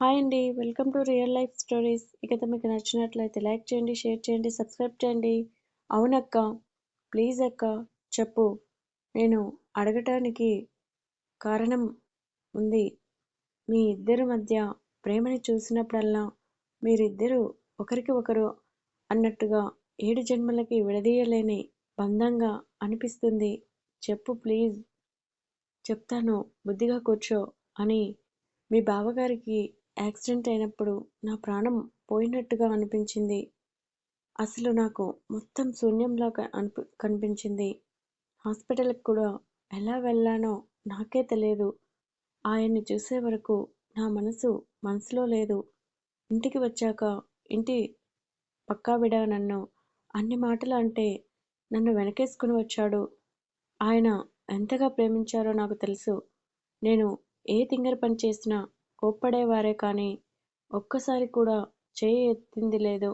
Hi అండి. Welcome to real life stories. ఇక మీకు నచ్చినట్లయితే లైక్ చేయండి షేర్ చేయండి సబ్స్క్రైబ్ చేయండి. అవునక్క ప్లీజ్ అక్క చెప్పు. నేను అడగటానికి కారణం ఉంది. మీ ఇద్దరి మధ్య ప్రేమని చూసినప్పుడల్లా మీరిద్దరూ ఒకరికి ఒకరు అన్నట్టుగా ఏడు జన్మలకి విడదీయలేని బంధంగా అనిపిస్తుంది. చెప్పు ప్లీజ్. చెప్తాను. బుద్ధిగా కూర్చో అని మీ బావగారికి యాక్సిడెంట్ అయినప్పుడు నా ప్రాణం పోయినట్టుగా అనిపించింది. అసలు నాకు మొత్తం శూన్యంలాగా అనిపి కనిపించింది. హాస్పిటల్కి కూడా ఎలా వెళ్ళానో నాకే తెలియదు. ఆయన్ని చూసే వరకు నా మనసు మనసులో లేదు. ఇంటికి వచ్చాక ఇంటి పక్కావిడ నన్ను అన్ని మాటలు అంటే నన్ను వెనకేసుకుని వచ్చాడు. ఆయన ఎంతగా ప్రేమించారో నాకు తెలుసు. నేను ఏ తింగర పని చేసినా కోప్పడేవారే కానీ ఒక్కసారి కూడా చేయి ఎత్తింది లేదు.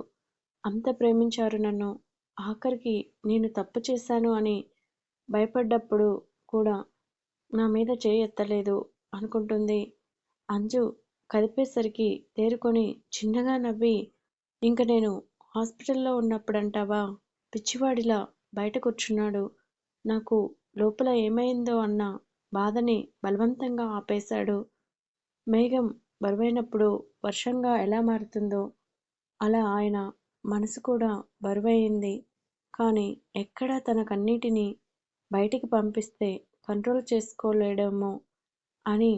అంత ప్రేమించారు నన్ను. ఆఖరికి నేను తప్పు చేశాను అని భయపడ్డప్పుడు కూడా నా మీద చేయి ఎత్తలేదు అనుకుంటుంది. అంజు కదిపేసరికి తేరుకొని చిన్నగా నవ్వి ఇంక నేను హాస్పిటల్లో ఉన్నప్పుడంటావా? పిచ్చివాడిలా బయట కూర్చున్నాడు. నాకు లోపల ఏమైందో అన్న బాధని బలవంతంగా ఆపేశాడు. మేఘం బరువైనప్పుడు వర్షంగా ఎలా మారుతుందో అలా ఆయన మనసు కూడా బరువయింది కానీ ఎక్కడా తన కన్నీటిని బయటికి పంపిస్తే కంట్రోల్ చేసుకోలేడేమో అని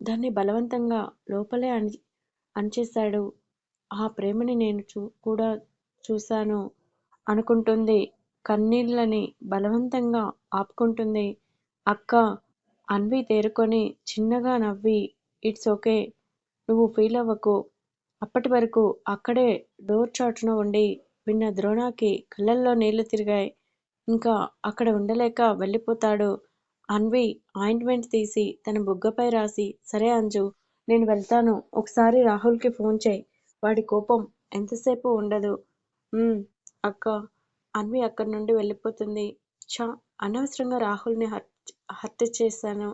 దాన్ని బలవంతంగా లోపలే అణి అణచేశాడు. ఆ ప్రేమని నేను చూ కూడా చూశాను అనుకుంటుంది. కన్నీళ్ళని బలవంతంగా ఆపుకుంటుంది. అక్క అన్వి తేరుకొని చిన్నగా నవ్వి ఇట్స్ ఓకే. నువ్వు ఫీల్ అవ్వకు. అప్పటి వరకు అక్కడే డోర్ చాటున ఉండి విన్న ద్రోణాకి కళ్ళల్లో నీళ్ళు తిరిగాయి. ఇంకా అక్కడ ఉండలేక వెళ్ళిపోతాడు. అన్వి ఆయింట్మెంట్ తీసి తన బుగ్గపై రాసి సరే అంజు నేను వెళ్తాను. ఒకసారి రాహుల్కి ఫోన్ చేయి. వాడి కోపం ఎంతసేపు ఉండదు. అక్క. అన్వి అక్కడి నుండి వెళ్ళిపోతుంది. చా అనవసరంగా రాహుల్ని హర్ట్ హత్య చేశాను.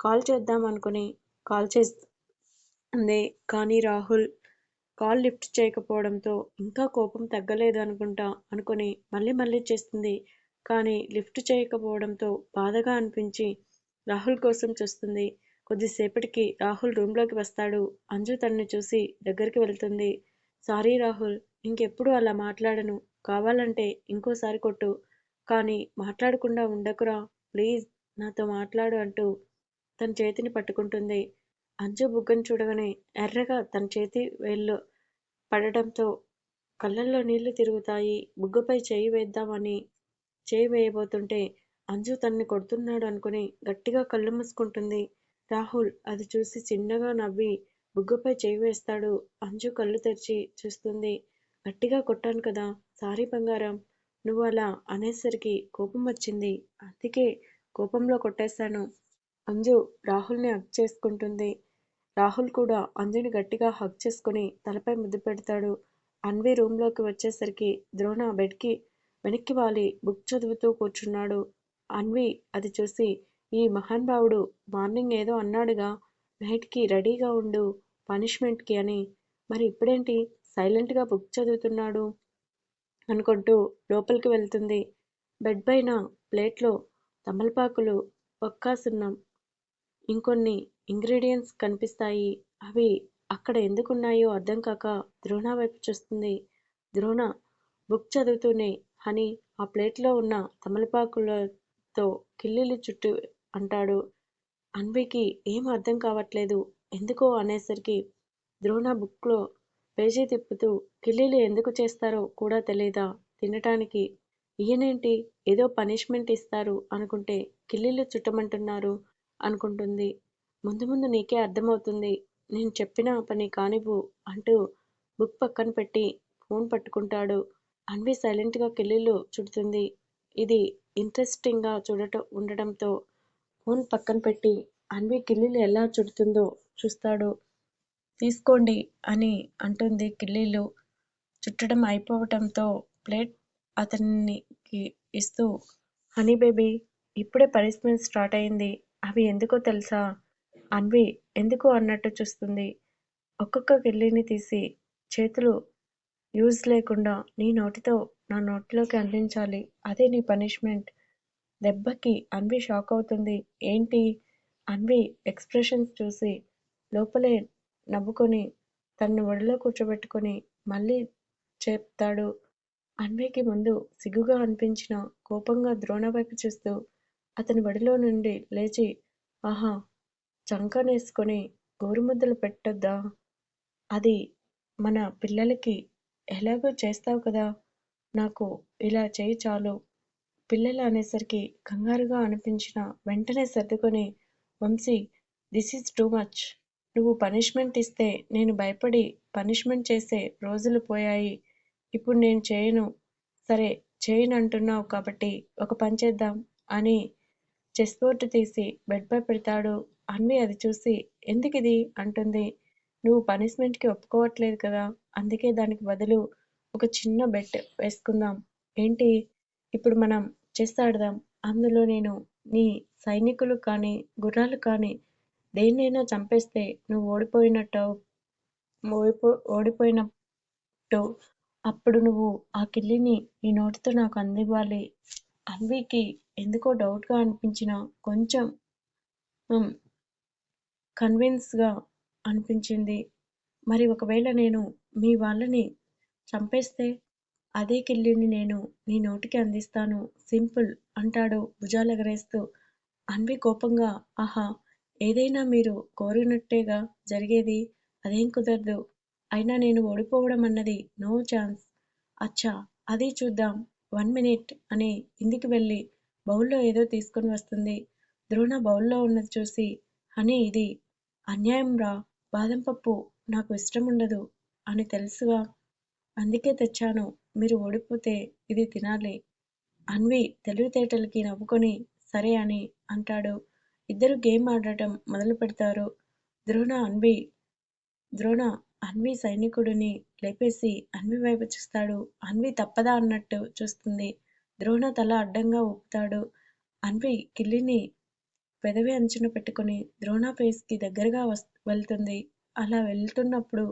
కాల్ చేద్దాం అనుకుని కాల్ చేసింది. కానీ రాహుల్ కాల్ లిఫ్ట్ చేయకపోవడంతో ఇంకా కోపం తగ్గలేదు అనుకుంటా అనుకుని మళ్ళీ మళ్ళీ చేస్తుంది. కానీ లిఫ్ట్ చేయకపోవడంతో బాధగా అనిపించి రాహుల్ కోసం చూస్తుంది. కొద్దిసేపటికి రాహుల్ రూమ్లోకి వస్తాడు. అంజు తనని చూసి దగ్గరికి వెళ్తుంది. సారీ రాహుల్ ఇంకెప్పుడు అలా మాట్లాడను. కావాలంటే ఇంకోసారి కొట్టు. కానీ మాట్లాడకుండా ఉండకురా ప్లీజ్ నాతో మాట్లాడు అంటూ తన చేతిని పట్టుకుంటుంది. అంజు బుగ్గను చూడగానే ఎర్రగా తన చేతి వేళ్ళు పడటంతో కళ్ళల్లో నీళ్ళు తిరుగుతాయి. బుగ్గపై చేయి వేద్దామని చేయి వేయబోతుంటే అంజు తన్ని కొడుతున్నాడు అనుకుని గట్టిగా కళ్ళు మూసుకుంటుంది. రాహుల్ అది చూసి చిన్నగా నవ్వి బుగ్గపై చేయి వేస్తాడు. అంజు కళ్ళు తెరిచి చూస్తుంది. గట్టిగా కొట్టాను కదా సారీ బంగారం. నువ్వు అలా అనేసరికి కోపం వచ్చింది. అందుకే కోపంలో కొట్టేశాను. అంజు రాహుల్ని హక్ చేసుకుంటుంది. రాహుల్ కూడా అంజుని గట్టిగా హక్ చేసుకుని తలపై ముద్దు పెడతాడు. అన్వి రూమ్లోకి వచ్చేసరికి ద్రోణ బెడ్కి వెనక్కి వాలి బుక్ చదువుతూ కూర్చున్నాడు. అన్వి అది చూసి ఈ మహానుభావుడు మార్నింగ్ ఏదో అన్నాడుగా నైట్కి రెడీగా ఉండు పనిష్మెంట్కి అని. మరి ఇప్పుడేంటి? సైలెంట్గా బుక్ చదువుతున్నాడు అనుకుంటూ లోపలికి వెళ్తుంది. బెడ్ పైన ప్లేట్లో తమలపాకులు ఒక్కాసున్నాం ఇంకొన్ని ఇంగ్రీడియంట్స్ కనిపిస్తాయి. అవి అక్కడ ఎందుకున్నాయో అర్థం కాక ద్రోణ వైపు చూస్తుంది. ద్రోణ బుక్ చదువుతూనే హనీ ఆ ప్లేట్లో ఉన్న తమలపాకులతో కిల్లీలు చుట్టూ అంటాడు. అన్వికి ఏం అర్థం కావట్లేదు. ఎందుకో అనేసరికి ద్రోణ బుక్లో పేజీ తిప్పుతూ కిల్లీలు ఎందుకు చేస్తారో కూడా తెలీదా? తినటానికి ఈయనేంటి? ఏదో పనిష్మెంట్ ఇస్తారు అనుకుంటే కిల్లీలు చుట్టమంటున్నారు. అనుకుంటుంది. ముందు ముందు నీకే అర్థమవుతుంది. నేను చెప్పిన పని కానివ్వు అంటూ బుక్ పక్కన పెట్టి ఫోన్ పట్టుకుంటాడు. అన్వి సైలెంట్గా కిల్లీలు చుడుతుంది. ఇది ఇంట్రెస్టింగ్గా చూడటం ఉండటంతో ఫోన్ పక్కన పెట్టి అన్వి కిల్లీలు ఎలా చుడుతుందో చూస్తాడు. తీసుకోండి అని అంటుంది కిల్లీలు చుట్టడం అయిపోవటంతో ప్లేట్ అతనికి ఇస్తూ హనీ బేబీ ఇప్పుడే పనిష్మెంట్ స్టార్ట్ అయింది. అవి ఎందుకో తెలుసా? అన్వి ఎందుకు అన్నట్టు చూస్తుంది. ఒక్కొక్క వెళ్ళిని తీసి చేతులు యూజ్ లేకుండా నీ నోటితో నా నోటిలోకి అందించాలి. అదే నీ పనిష్మెంట్. దెబ్బకి అన్వి షాక్ అవుతుంది. ఏంటి? అన్వి ఎక్స్ప్రెషన్స్ చూసి లోపలే నవ్వుకొని తనను ఒడిలో కూర్చోబెట్టుకొని మళ్ళీ చెప్తాడు. అన్వికి ముందు సిగ్గుగా అనిపించిన కోపంగా ద్రోణ వైపు చూస్తూ అతని బడిలో నుండి లేచి ఆహా చంకనేసుకొని గోరుముద్దలు పెట్టొద్దా? అది మన పిల్లలకి ఎలాగో చేస్తావు కదా? నాకు ఇలా చేయి చాలు పిల్లలు అనేసరికి కంగారుగా అనిపించిన వెంటనే సర్దుకొని Vamshi this is too much నువ్వు పనిష్మెంట్ ఇస్తే నేను భయపడి పనిష్మెంట్ చేసే రోజులు పోయాయి. ఇప్పుడు నేను చేయను. సరే చేయను అంటున్నావు కాబట్టి ఒక పని చేద్దాం అని చెస్ బోర్డు తీసి బెడ్పై పెడతాడు. అన్వి అది చూసి ఎందుకిది? అంటుంది. నువ్వు పనిష్మెంట్కి ఒప్పుకోవట్లేదు కదా. అందుకే దానికి బదులు ఒక చిన్న బెట్ వేసుకుందాం. ఏంటి? ఇప్పుడు మనం చెస్ ఆడదాం. అందులో నేను నీ సైనికులు కానీ గుర్రాలు కానీ దేన్నైనా చంపేస్తే నువ్వు ఓడిపోయినట్టు ఓడిపో ఓడిపోయినట్టు అప్పుడు నువ్వు ఆ కిల్లిని నీ నోటితో నాకు అందివ్వాలి. అన్వికి ఎందుకో డౌట్గా అనిపించిన కొంచెం కన్విన్స్గా అనిపించింది. మరి ఒకవేళ నేను మీ వాళ్ళని చంపేస్తే అదే కిల్లిని నేను నీ నోటికి అందిస్తాను సింపుల్ అంటాడు భుజాలెగరేస్తూ అన్వి కోపంగా ఆహా ఏదైనా మీరు కోరినట్టేగా జరిగేది అదేం కుదరదు. అయినా నేను ఓడిపోవడం అన్నది నో ఛాన్స్. అచ్చా అది చూద్దాం. వన్ మినిట్ అని కిందికి వెళ్ళి బౌల్లో ఏదో తీసుకొని వస్తుంది. ద్రోణ బౌల్లో ఉన్నది చూసి హనీ ఇది అన్యాయం రా. బాదం పప్పు నాకు ఇష్టం ఉండదు అని తెలుసుగా. అందుకే తెచ్చాను. మీరు ఓడిపోతే ఇది తినాలి. అన్వి తెలివితేటలకి నవ్వుకొని సరే అని అంటాడు. ఇద్దరు గేమ్ ఆడటం మొదలు పెడతారు ద్రోణ అన్వి ద్రోణ అన్వి సైనికుడిని లేపేసి అన్వి వైపు చూస్తాడు. అన్వి తప్పదా అన్నట్టు చూస్తుంది. ద్రోణ తల అడ్డంగా ఊపుతాడు. అన్వి కిల్లిని పెదవి అంచున పెట్టుకుని ద్రోణ ఫేస్కి దగ్గరగా వస్ వెళ్తుంది. అలా వెళ్తున్నప్పుడు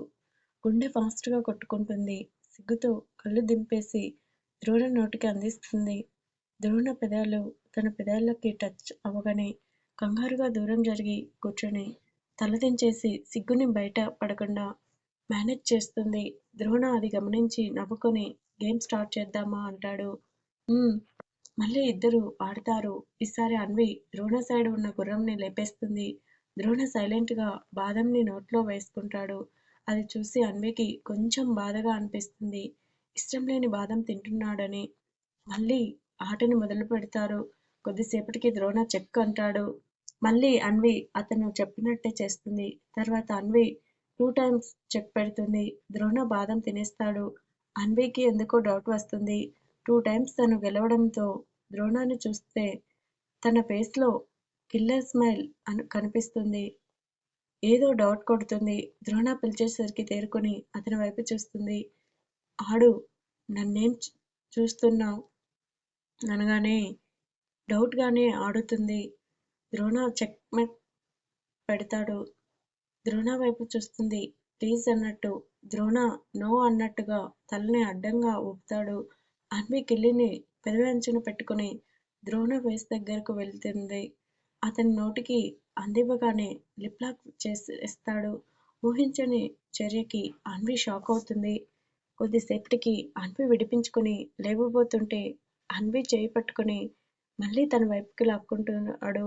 గుండె ఫాస్ట్గా కొట్టుకుంటుంది. సిగ్గుతో కళ్ళు దింపేసి ద్రోణ నోటికి అందిస్తుంది. ద్రోణ పెదాలు తన పెదాలకి టచ్ అవ్వగానే కంగారుగా దూరం జరిగి కూర్చొని తలదించేసి సిగ్గుని బయట పడకుండా మేనేజ్ చేస్తుంది. ద్రోణ అది గమనించి నవ్వుకొని గేమ్ స్టార్ట్ చేద్దామా? అంటాడు. మళ్ళీ ఇద్దరు ఆడతారు. ఈసారి అన్వి ద్రోణ సైడ్ ఉన్న గుర్రంని లేపేస్తుంది. ద్రోణ సైలెంట్గా బాదంని నోట్లో వేసుకుంటాడు. అది చూసి అన్వికి కొంచెం బాధగా అనిపిస్తుంది. ఇష్టం లేని బాదం తింటున్నాడని. మళ్ళీ ఆటని మొదలు పెడతారు. కొద్దిసేపటికి ద్రోణ చెక్ అంటాడు. మళ్ళీ అన్వి అతను చెప్పినట్టే చేస్తుంది. తర్వాత అన్వి టూ టైమ్స్ చెక్ పెడుతుంది. ద్రోణ బాదం తినేస్తాడు. అన్వికి ఎందుకో డౌట్ వస్తుంది. టూ టైమ్స్ తను గెలవడంతో ద్రోణాన్ని చూస్తే తన ఫేస్లో కిల్లర్ స్మైల్ అను కనిపిస్తుంది. ఏదో డౌట్ కొడుతుంది. ద్రోణ పిలిచేసరికి తేరుకొని అతని వైపు చూస్తుంది. ఆడు నన్నేం చూస్తున్నావు? అనగానే డౌట్గానే ఆడుతుంది. ద్రోణ చెక్ పెడతాడు. ద్రోణ వైపు చూస్తుంది. ప్లీజ్ అన్నట్టు ద్రోణ నో అన్నట్టుగా తలని అడ్డంగా ఊపుతాడు. అన్వి కిల్లిని పెదవి పెట్టుకుని ద్రోణ ఫేస్ దగ్గరకు వెళ్తుంది. అతని నోటికి అందివ్వగానే లిప్లాక్ చేసేస్తాడు. ఊహించని చర్యకి అన్వి షాక్ అవుతుంది. కొద్దిసేపటికి అన్వి విడిపించుకుని లేవబోతుంటే అన్వి చేయి పట్టుకుని మళ్ళీ తన వైపుకి లాక్కుంటున్నాడు.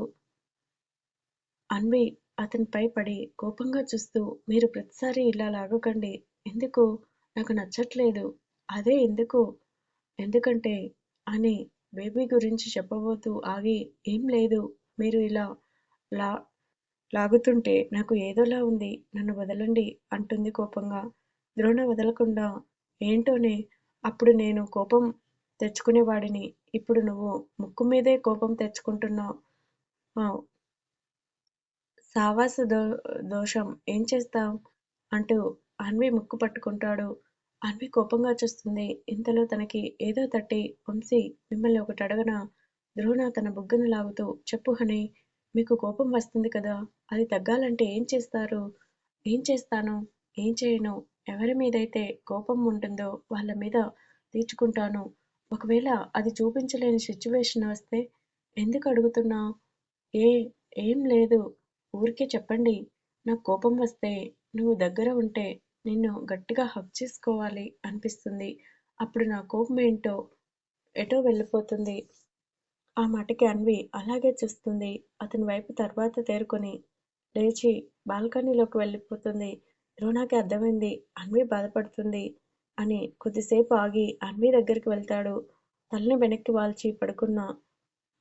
అన్వి అతనిపై పడి కోపంగా చూస్తూ మీరు ప్రతిసారి ఇలా లాగకండి. ఎందుకు? నాకు నచ్చట్లేదు. అదే ఎందుకు? ఎందుకంటే అని బేబీ గురించి చెప్పబోతూ ఆగి ఏం లేదు. మీరు ఇలా లా లాగుతుంటే నాకు ఏదోలా ఉంది. నన్ను వదలండి అంటుంది కోపంగా. ద్రోణ వదలకుండా ఏంటోనే? అప్పుడు నేను కోపం తెచ్చుకునేవాడిని. ఇప్పుడు నువ్వు ముక్కు మీదే కోపం తెచ్చుకుంటున్నావు. సావాస దో దోషం ఏం చేస్తాం అంటూ అన్వి ముక్కు పట్టుకుంటాడు. అన్వి కోపంగా చూస్తుంది. ఇంతలో తనకి ఏదో తట్టి వంశీ మిమ్మల్ని ఒకటి అడగన? ధ్రువణ తన బుగ్గను లాగుతూ చెప్పు హని మీకు కోపం వస్తుంది కదా? అది తగ్గాలంటే ఏం చేస్తారు? ఏం చేస్తాను? ఏం చేయను? ఎవరి మీదైతే కోపం ఉంటుందో వాళ్ళ మీద తీర్చుకుంటాను. ఒకవేళ అది చూపించలేని సిచ్యువేషన్ వస్తే ఎందుకు అడుగుతున్నా? ఏ ఏం లేదు. ఊరికే చెప్పండి. నాకు కోపం వస్తే నువ్వు దగ్గర ఉంటే నిన్ను గట్టిగా హక్ చేసుకోవాలి అనిపిస్తుంది. అప్పుడు నా కోపం ఏంటో ఎటో వెళ్ళిపోతుంది. ఆ మాటకి అన్వి అలాగే చూస్తుంది. అతని వైపు తర్వాత తేరుకొని లేచి బాల్కనీలోకి వెళ్ళిపోతుంది. రోనాకి అర్థమైంది. అన్వి బాధపడుతుంది అని కొద్దిసేపు ఆగి అన్వి దగ్గరికి వెళ్తాడు. తలని వెనక్కి వాల్చి పడుకున్న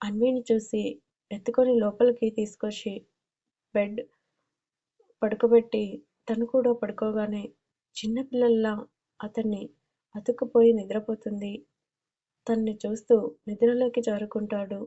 అన్విని చూసి ఎత్తుకొని లోపలికి తీసుకొచ్చి బెడ్ పడుకోబెట్టి తను కూడా పడుకోగానే చిన్నపిల్లల్లా అతన్ని అతుక్కుపోయి నిద్రపోతుంది. తన్ని చూస్తూ నిద్రలోకి జారుకుంటాడు.